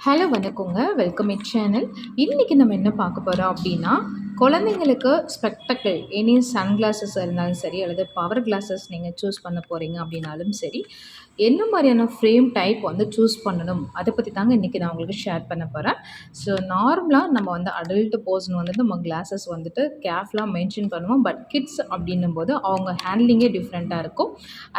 Hello வணக்கங்க. Welcome it channel இன்றைக்கி நம்ம என்ன பார்க்க போகிறோம் அப்படின்னா குழந்தைங்களுக்கு ஸ்பெக்டக்கிள் எனி சன் கிளாஸஸ் இருந்தாலும் சரி அல்லது பவர் கிளாஸஸ் நீங்கள் சூஸ் பண்ண போகிறீங்க அப்படின்னாலும் சரி என்ன மாதிரியான ஃப்ரேம் டைப் வந்து சூஸ் பண்ணணும்? அதை பற்றி தாங்க இன்றைக்கி நான் உங்களுக்கு ஷேர் பண்ண போகிறேன் ஸோ நார்மலாக நம்ம வந்து அடல்ட் போர்ஷன் வந்துட்டு நம்ம கிளாஸஸ் வந்துட்டு கேர்ஃபுல்லாக மென்ஷன் பண்ணுவோம். பட் கிட்ஸ் அப்படின்னும் போது அவங்க ஹேண்ட்லிங்கே டிஃப்ரெண்ட்டாக இருக்கும்.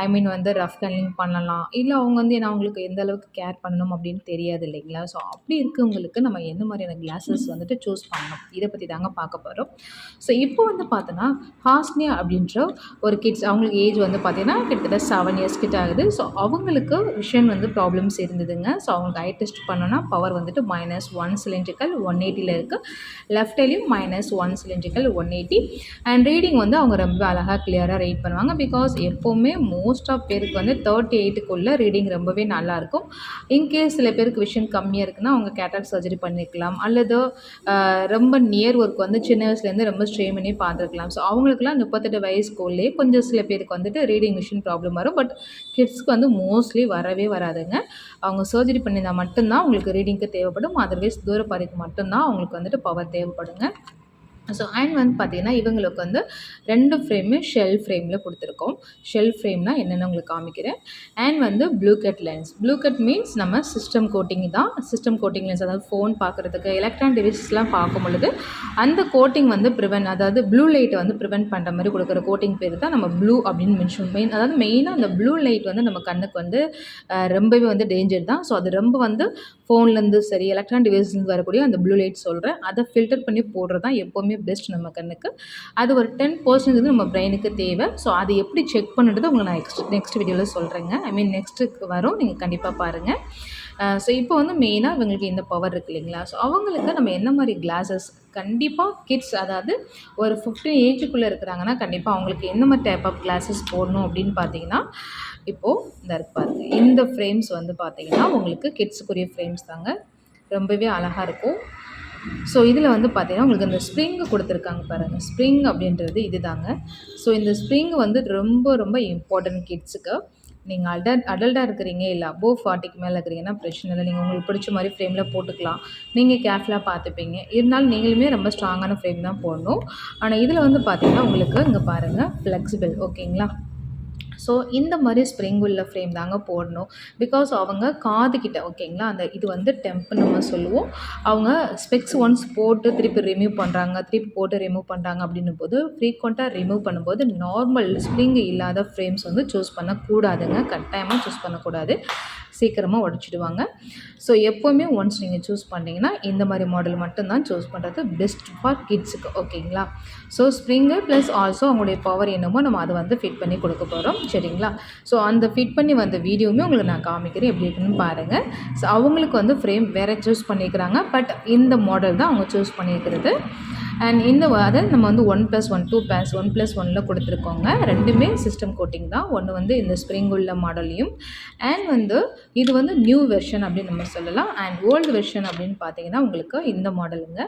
ஐ மீன் வந்து ரஃப் ஹேண்ட்லிங் பண்ணலாம். இல்லை அவங்க வந்து ஏன்னா அவங்களுக்கு எந்த அளவுக்கு கேர் பண்ணணும் அப்படின்னு தெரியாது இல்லைங்களா? ஸோ அப்படி இருக்கவங்களுக்கு நம்ம எந்த மாதிரியான கிளாஸஸ் வந்துட்டு சூஸ் பண்ணணும்? இதை பற்றி தாங்க பார்க்க போகிறோம் ஸோ இப்போ வந்து பார்த்தோன்னா ஹாஸ்னியா அப்படின்ற ஒரு கிட்ஸ் அவங்களுக்கு ஏஜ் வந்து பார்த்தீங்கன்னா கிட்டத்தட்ட செவன் இயர்ஸ் கிட்ட ஆகுது. ஸோ அவங்களுக்கு விஷன் வந்து ப்ராப்ளம்ஸ் இருந்ததுங்க. ஸோ அவங்களுக்கு ஐ டெஸ்ட் பண்ணோன்னா பவர் வந்துட்டு மைனஸ் ஒன் சிலிண்ட்ரிக்கல் ஒன் எயிட்டியில் இருக்குது left ஐலையும் minus one cylindrical one eighty and reading வந்து அவங்க ரொம்ப அழகாக கிளியராக ரீட் பண்ணுவாங்க. பிகாஸ் எப்போவுமே மோஸ்ட் ஆஃப் பேருக்கு வந்து தேர்ட்டி எயிட்டுக்குள்ளே ரீடிங் ரொம்பவே நல்லாயிருக்கும் இன்கேஸ் சில பேருக்கு விஷன் கம்மியாக இருக்குன்னா அவங்க கேட்டாக் சர்ஜரி பண்ணிக்கலாம் அல்லது ரொம்ப நியர் ஒர்க் வந்து சின்ன வயசுலேருந்து ரொம்ப ஸ்ட்ரெயின் பண்ணி பார்த்துருக்கலாம். ஸோ அவங்களுக்குலாம் முப்பத்தெட்டு வயசுக்குள்ளேயே கொஞ்சம் சில பேருக்கு வந்துட்டு ரீடிங் மிஷின் ப்ராப்ளம் வரும். பட் கிட்ஸ்க்கு வந்து மோஸ்ட்லி வரவே வராதுங்க. அவங்க சர்ஜரி பண்ணியிருந்தால் மட்டும்தான் உங்களுக்கு ரீடிங்க்கு தேவைப்படும். அதர்வைஸ் தூரப்பாதைக்கு மட்டும்தான் அவங்களுக்கு வந்துட்டு பவர் தேவைப்படுங்க. ஸோ அண்ட் வந்து பார்த்திங்கன்னா இவங்களுக்கு வந்து ரெண்டு ஃப்ரேமு ஷெல் ஃப்ரேமில் கொடுத்துருக்கோம். ஷெல் ஃப்ரேம்னால் என்னென்னு உங்களுக்கு காமிக்கிறேன். அண்ட் வந்து blue cut lens blue cut means நம்ம சிஸ்டம் கோட்டிங் தான். சிஸ்டம் கோட்டிங் லென்ஸ் அதாவது ஃபோன் பார்க்குறதுக்கு எலக்ட்ரான் டிவைசஸ்லாம் பார்க்கும் பொழுது அந்த கோட்டிங் வந்து ப்ரிவென்ட் அதாவது ப்ளூ லைட்டை வந்து ப்ரிவென்ட் பண்ணுற மாதிரி கொடுக்குற கோட்டிங் பேர் தான் நம்ம ப்ளூ அப்படின்னு மென்ஷன் மெயின் அதாவது மெயினாக அந்த ப்ளூ லைட் வந்து நம்ம கண்ணுக்கு வந்து ரொம்பவே வந்து டேஞ்சர் தான். ஸோ அது ரொம்ப வந்து ஃபோன்லேருந்து சரி எலக்ட்ரானிக் டிவைஸ்லேருந்து வரக்கூடிய அந்த ப்ளூ லைட் சொல்கிறேன் அதை ஃபில்டர் பண்ணி போடுறது தான் எப்போவுமே பெஸ்ட் நம்ம கண்ணுக்கு. அது ஒரு டென் பர்சன்ட் வந்து நம்ம பிரெயினுக்கு தேவை. ஸோ அதை எப்படி செக் பண்ணுறது உங்களை நான் நெக்ஸ்ட் நெக்ஸ்ட் வீடியோவில் சொல்கிறேங்க ஐ மீன் நெக்ஸ்ட்டுக்கு வரும். நீங்கள் கண்டிப்பாக பாருங்கள் ஸோ இப்போ வந்து மெயினாக இவங்களுக்கு இந்த பவர் இருக்குது இல்லைங்களா? ஸோ அவங்களுக்கு நம்ம என்ன மாதிரி கிளாஸஸ் கண்டிப்பாக கிட்ஸ் அதாவது ஒரு ஃபிஃப்டீன் ஏஜுக்குள்ளே இருக்கிறாங்கன்னா கண்டிப்பாக அவங்களுக்கு என்ன மாதிரி டைப் ஆஃப் கிளாஸஸ் போடணும் அப்படின்னு பார்த்தீங்கன்னா இப்போது இந்த இருக்கு பாருங்கள் இந்த ஃப்ரேம்ஸ் வந்து பார்த்தீங்கன்னா உங்களுக்கு கிட்ஸுக்குரிய ஃப்ரேம்ஸ் தாங்க. ரொம்பவே அழகாக இருக்கும். ஸோ இதில் வந்து பார்த்தீங்கன்னா உங்களுக்கு இந்த ஸ்ப்ரிங்கு கொடுத்துருக்காங்க பாருங்கள் ஸ்ப்ரிங் அப்படின்றது இது தாங்க ஸோ இந்த ஸ்ப்ரிங் வந்து ரொம்ப ரொம்ப இம்பார்ட்டன்ட் கிட்ஸுக்கு நீங்கள் அடல்ட் அடல்ட்டாக இருக்கிறீங்க இல்லை அபோவ் ஃபார்ட்டிக்கு மேலே இருக்கிறீங்கன்னா பிரச்சனை இல்லை. நீங்கள் உங்களுக்கு பிடிச்ச மாதிரி ஃப்ரேமில் போட்டுக்கலாம். நீங்கள் கேர்ஃபுல்லாக பார்த்துப்பீங்க. இருந்தாலும் நீங்களுமே ரொம்ப ஸ்ட்ராங்கான ஃப்ரேம் தான் போடணும். ஆனால் இதில் வந்து பார்த்திங்கன்னா உங்களுக்கு இங்கே பாருங்கள் ஃப்ளெக்சிபிள் ஓகேங்களா ஸோ இந்த மாதிரி ஸ்ப்ரிங் உள்ள ஃப்ரேம் தாங்க போடணும். பிகாஸ் அவங்க காதுகிட்ட ஓகேங்களா அந்த இது வந்து டெம்ப்புன்னு நம்ம சொல்லுவோம். அவங்க ஸ்பெக்ஸ் ஒன்ஸ் போட்டு திருப்பி ரிமூவ் பண்ணுறாங்க திருப்பி போட்டு ரிமூவ் பண்ணுறாங்க அப்படின்னும் போது ஃப்ரீக்வெண்ட்டாக ரிமூவ் பண்ணும்போது நார்மல் ஸ்ப்ரிங் இல்லாத ஃப்ரேம்ஸ் வந்து சூஸ் பண்ணக்கூடாதுங்க. கட்டாயமாக சூஸ் பண்ணக்கூடாது. சீக்கிரமாக உடச்சிடுவாங்க. ஸோ எப்போவுமே ஒன்ஸ் நீங்கள் சூஸ் பண்ணிங்கன்னா இந்த மாதிரி மாடல் மட்டும்தான் சூஸ் பண்ணுறது பெஸ்ட் ஃபார் கிட்ஸுக்கு ஓகேங்களா ஸோ ஸ்ப்ரிங்கு ப்ளஸ் ஆல்சோ அவங்களுடைய பவர் என்னமோ நம்ம அதை வந்து ஃபிட் பண்ணி கொடுக்க போகிறோம் சரிங்களா? ஸோ அந்த ஃபிட் பண்ணி வந்த வீடியோவுமே உங்களுக்கு நான் காமிக்கிறேன். எப்படி இருக்குன்னு பாருங்கள் ஸோ அவங்களுக்கு வந்து ஃப்ரேம் வேறு சூஸ் பண்ணியிருக்கிறாங்க பட் இந்த மாடல் தான் அவங்க சூஸ் பண்ணியிருக்கிறது அண்ட் இந்த அதை நம்ம வந்து one plus one two plus one plus ஒனில் கொடுத்துருக்கோங்க. ரெண்டுமே சிஸ்டம் கோட்டிங் தான். ஒன்று வந்து இந்த ஸ்ப்ரிங் உள்ள மாடல்லையும் அண்ட் வந்து இது வந்து நியூ வெர்ஷன் அப்படின்னு நம்ம சொல்லலாம். அண்ட் ஓல்டு வெர்ஷன் அப்படின்னு பார்த்தீங்கன்னா உங்களுக்கு இந்த மாடலுங்க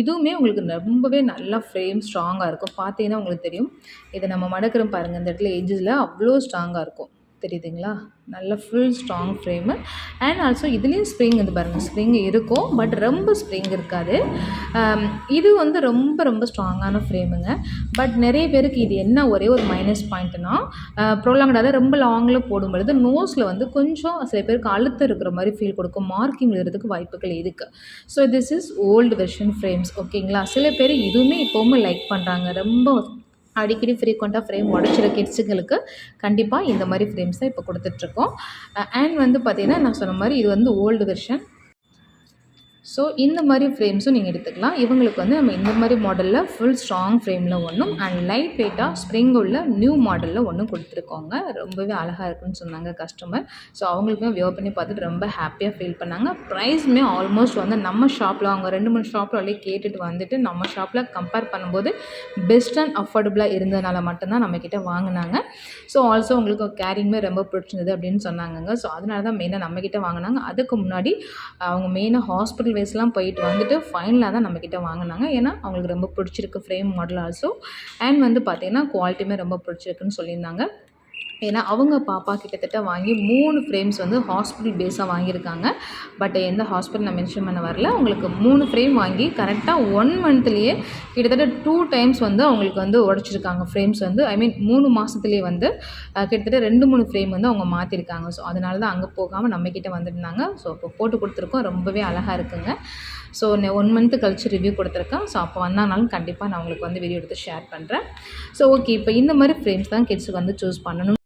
இதுவுமே உங்களுக்கு ரொம்பவே நல்லா ஃப்ரேம் ஸ்ட்ராங்காக இருக்கும். பார்த்தீங்கன்னா உங்களுக்கு தெரியும். இதை நம்ம மடக்கிறோம் பாருங்கள் இந்த இடத்துல ஏஜஸில் அவ்வளோ ஸ்ட்ராங்காக இருக்கும். தெரியுதுங்களா? நல்ல full strong frame and also இதுலேயும் ஸ்ப்ரிங் இது பாருங்கள் ஸ்ப்ரிங் இருக்கும் பட் ரொம்ப ஸ்ப்ரிங் இருக்காது. Um, இது வந்து ரொம்ப ரொம்ப ஸ்ட்ராங்கான ஃப்ரேமுங்க பட் நிறைய பேருக்கு இது என்ன ஒரே ஒரு மைனஸ் பாயிண்ட்னா ப்ரொலாங்டாக ரொம்ப லாங்கில் போடும் பொழுது நோஸில் வந்து கொஞ்சம் சில பேருக்கு அழுத்தம் இருக்கிற மாதிரி ஃபீல் கொடுக்கும் மார்க்கிங் விழுறதுக்கு வாய்ப்புகள் இருக்குது so this is old version frames ஓகேங்களா சில பேர் இதுவுமே இப்போவுமே லைக் பண்ணுறாங்க ரொம்ப அடிக்கடி ஃப்ரீக்வெண்ட்டாக ஃப்ரேம் உடச்சிற கிட்ஸுங்களுக்கு கண்டிப்பாக இந்த மாதிரி ஃப்ரேம்ஸ் தான் இப்போ கொடுத்துட்ருக்கோம் அண்ட் வந்து பார்த்திங்கன்னா நான் சொன்ன மாதிரி இது வந்து ஓல்டு வெர்ஷன் ஸோ இந்த மாதிரி ஃப்ரேம்ஸும் நீங்கள் எடுத்துக்கலாம். இவங்களுக்கு வந்து நம்ம இந்த மாதிரி மாடலில் ஃபுல் ஸ்ட்ராங் ஃப்ரேமில் ஒன்றும் அண்ட் லைட் வெயிட்டாக ஸ்ப்ரிங் உள்ள நியூ மாடலில் ஒன்றும் கொடுத்துருக்கோங்க. ரொம்பவே அழகாக இருக்குன்னு சொன்னாங்க கஸ்டமர் ஸோ அவங்களுக்குமே வியோ பண்ணி பார்த்துட்டு ரொம்ப ஹாப்பியாக ஃபீல் பண்ணாங்க. ப்ரைஸுமே ஆல்மோஸ்ட் வந்து நம்ம ஷாப்பில் அவங்க ரெண்டு மூணு ஷாப்பில் அப்படியே கேட்டுட்டு வந்துட்டு நம்ம ஷாப்பில் கம்பேர் பண்ணும்போது பெஸ்ட் அண்ட் அஃபோர்டபுளாக இருந்ததுனால மட்டும்தான் நம்மக்கிட்ட வாங்கினாங்க. ஸோ ஆல்சோ உங்களுக்கு கேரிங்குமே ரொம்ப பிடிச்சிருந்தது அப்படின்னு சொன்னாங்க ஸோ அதனால தான் மெயினாக நம்மக்கிட்ட வாங்கினாங்க. அதுக்கு முன்னாடி அவங்க மெயினாக ஹாஸ்பிட்டல் வைஸ்லாம் போயிட்டு வந்துட்டு ஃபைனலாக தான் நம்மக்கிட்ட வாங்கினாங்க. ஏன்னா அவங்களுக்கு ரொம்ப பிடிச்சிருக்கு ஃப்ரேம் மாடல் ஆல்சோ அண்ட் வந்து பார்த்திங்கன்னா குவாலிட்டியுமே ரொம்ப பிடிச்சிருக்குன்னு சொல்லியிருந்தாங்க. ஏன்னா அவங்க பாப்பா கிட்டத்தட்ட வாங்கி மூணு ஃப்ரேம்ஸ் வந்து ஹாஸ்பிட்டல் பேஸாக வாங்கியிருக்காங்க. பட் எந்த ஹாஸ்பிட்டல் நான் மென்ஷன் பண்ண வரல. அவங்களுக்கு மூணு ஃப்ரேம் வாங்கி கரெக்டாக ஒன் மந்த்லேயே கிட்டத்தட்ட டூ டைம்ஸ் வந்து அவங்களுக்கு வந்து உடச்சிருக்காங்க ஃப்ரேம்ஸ் வந்து. ஐ மீன் மூணு மாதத்துலேயே வந்து கிட்டத்தட்ட ரெண்டு மூணு ஃப்ரேம் வந்து அவங்க மாற்றிருக்காங்க ஸோ அதனால தான் அங்கே போகாமல் நம்மக்கிட்ட வந்துருந்தாங்க. ஸோ இப்போ போட்டு கொடுத்துருக்கோம். ரொம்பவே அழகாக இருக்குங்க. ஸோ ஒன் மந்த்து கழிச்சு ரிவ்யூ கொடுத்துருக்கேன். ஸோ அப்போ வந்தாங்கனாலும் கண்டிப்பாக நான் உங்களுக்கு வந்து வீடியோ எடுத்து ஷேர் பண்ணுறேன் ஸோ ஓகே இப்போ இந்த மாதிரி ஃப்ரேம்ஸ் தான் கிட்ஸுக்கு வந்து சூஸ் பண்ணணும்.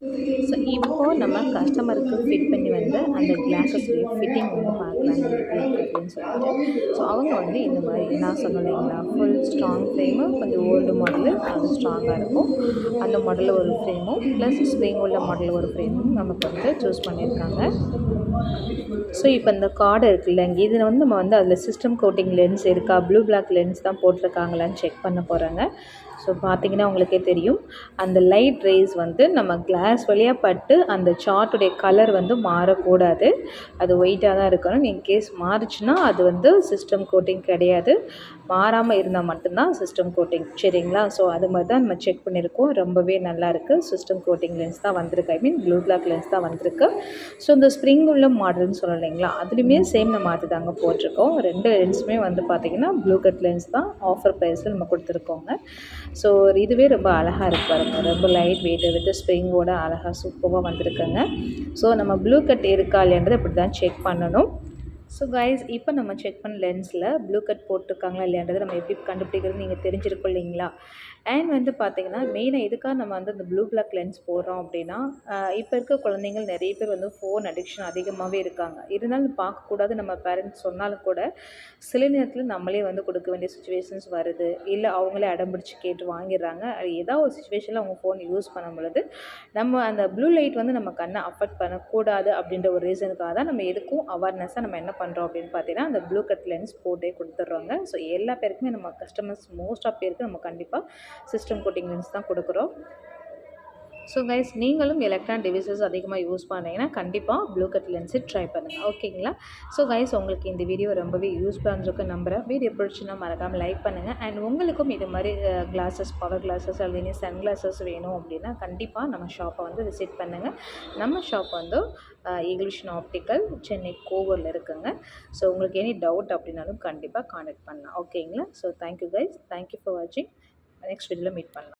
ஸோ இப்போது நம்ம கஸ்டமருக்கு ஃபிட் பண்ணி வந்து அந்த கிளாஸஸுடைய ஃபிட்டிங் வந்து பார்க்கலாம் அப்படின்னு சொல்லிட்டு. ஸோ அவங்க வந்து இந்த மாதிரி நான் சொன்னேன் இல்லைங்களா ஃபுல் ஸ்ட்ராங் ஃப்ரேமு கொஞ்சம் ஓல்டு மாடலு அது ஸ்ட்ராங்காக இருக்கும். அந்த மாடலில் ஒரு ஃப்ரேமும் ப்ளஸ் ஸ்ப்ரிங் உள்ள மாடலில் ஒரு ஃப்ரேமும் நமக்கு வந்து சூஸ் பண்ணியிருக்காங்க. ஸோ இப்போ இந்த கார்டு இருக்குல்ல இதில் வந்து நம்ம வந்து அதில் சிஸ்டம் கோட்டிங் லென்ஸ் இருக்கா ப்ளூ பிளாக் லென்ஸ் தான் போட்டிருக்காங்களான்னு செக் பண்ண போகிறாங்க ஸோ பார்த்தீங்கன்னா உங்களுக்கே தெரியும். அந்த லைட் ரேஸ் வந்து நம்ம கிளாஸ் வழியாக பட்டு அந்த சார்ட்டுடைய கலர் வந்து மாறக்கூடாது. அது ஒயிட்டாக தான் இருக்கணும். இன்கேஸ் மாறுச்சுன்னா அது வந்து சிஸ்டம் கோட்டிங் கிடையாது. மாறாமல் இருந்தால் மட்டும்தான் சிஸ்டம் கோட்டிங் சரிங்களா? ஸோ அது மாதிரி தான் நம்ம செக் பண்ணியிருக்கோம். ரொம்பவே நல்லாயிருக்கு சிஸ்டம் கோட்டிங் லென்ஸ் தான் வந்திருக்கு. I mean blue block lens தான் வந்திருக்கு. ஸோ இந்த ஸ்ப்ரிங் உள்ள மாடல்னு சொல்லலைங்களா இல்லைங்களா? அதுலேயுமே சேம் நம்ம அது தாங்க போட்டிருக்கோம். ரெண்டு லென்ஸுமே வந்து பார்த்திங்கன்னா ப்ளூ கட் லென்ஸ் தான் ஆஃபர் ப்ரைஸில் நம்ம கொடுத்துருக்கோங்க. ஸோ இதுவே ரொம்ப அழகாக இருக்கு பாருங்கள் ரொம்ப லைட் வெயிட்டு வித் ஸ்ப்ரிங்கோட அழகாக சூப்பராக வந்திருக்குங்க. ஸோ நம்ம ப்ளூ கட் இருக்கா இல்லைன்றது இப்படி தான் செக் பண்ணணும். ஸோ கைஸ் இப்போ நம்ம செக் பண்ண லென்ஸில் ப்ளூ கட் போட்டிருக்காங்களா இல்லையான்றது நம்ம எப்படி கண்டுபிடிக்கிறது நீங்கள் தெரிஞ்சிருக்கோம் இல்லைங்களா? அண்ட் வந்து பார்த்திங்கன்னா மெயினாக எதுக்காக நம்ம வந்து அந்த ப்ளூ பிளாக் லென்ஸ் போடுறோம் அப்படின்னா இப்போ இருக்க குழந்தைங்கள் நிறைய பேர் வந்து ஃபோன் அடிக்ஷன் அதிகமாகவே இருக்காங்க. இருந்தாலும் பார்க்கக்கூடாது நம்ம பேரண்ட்ஸ் சொன்னாலும் கூட சில நேரத்தில் நம்மளே வந்து கொடுக்க வேண்டிய சுச்சுவேஷன்ஸ் வருது. இல்லை அவங்களே அடம்பிடிச்சு கேட்டு வாங்கிடுறாங்க. அது ஏதாவது ஒரு சுச்சுவேஷனில் அவங்க ஃபோன் யூஸ் பண்ணும் பொழுது நம்ம அந்த ப்ளூ லைட் வந்து நம்ம கண்ணை அஃபெக்ட் பண்ணக்கூடாது அப்படின்ற ஒரு ரீசனுக்காக தான் நம்ம எதுக்கும் அவேர்னஸாக நம்ம என்ன பண்ணுறோம் அப்படின்னு பார்த்தீங்கன்னா அந்த ப்ளூ கட் லென்ஸ் போட்டே கொடுத்துட்றோங்க. ஸோ எல்லா பேருக்குமே நம்ம கஸ்டமர்ஸ் மோஸ்ட் ஆஃப் பேருக்கு நம்ம கண்டிப்பாக சிஸ்டம் கோட்டிங் லென்ஸ் தான் கொடுக்குறோம். ஸோ கைஸ் நீங்களும் எலக்ட்ரான் டிவைசஸ் அதிகமாக யூஸ் பண்ணிங்கன்னா கண்டிப்பாக ப்ளூ கட் லென்ஸு ட்ரை பண்ணுங்கள் ஓகேங்களா ஸோ கைஸ் உங்களுக்கு இந்த வீடியோ ரொம்பவே யூஸ் இருந்திருக்கு நம்புகிறேன் வீடியோ பிடிச்சுன்னா மறக்காமல் லைக் பண்ணுங்கள் அண்ட் உங்களுக்கும் இது மாதிரி கிளாஸஸ் பவர் கிளாஸஸ் அல்லது சன் கிளாஸஸ் வேணும் அப்படின்னா கண்டிப்பாக நம்ம ஷாப்பை வந்து விசிட் பண்ணுங்கள் நம்ம ஷாப் வந்து இங்கிலீஷன் ஆப்டிக்கல் சென்னை கோவூரில் இருக்குங்க. ஸோ உங்களுக்கு எனி டவுட் அப்படின்னாலும் கண்டிப்பாக காண்டக்ட் பண்ணலாம். ஓகேங்களா so thank you guys thank you for வாட்சிங் நெக்ஸ்ட் வீடியோவில் மீட் பண்ணலாம்.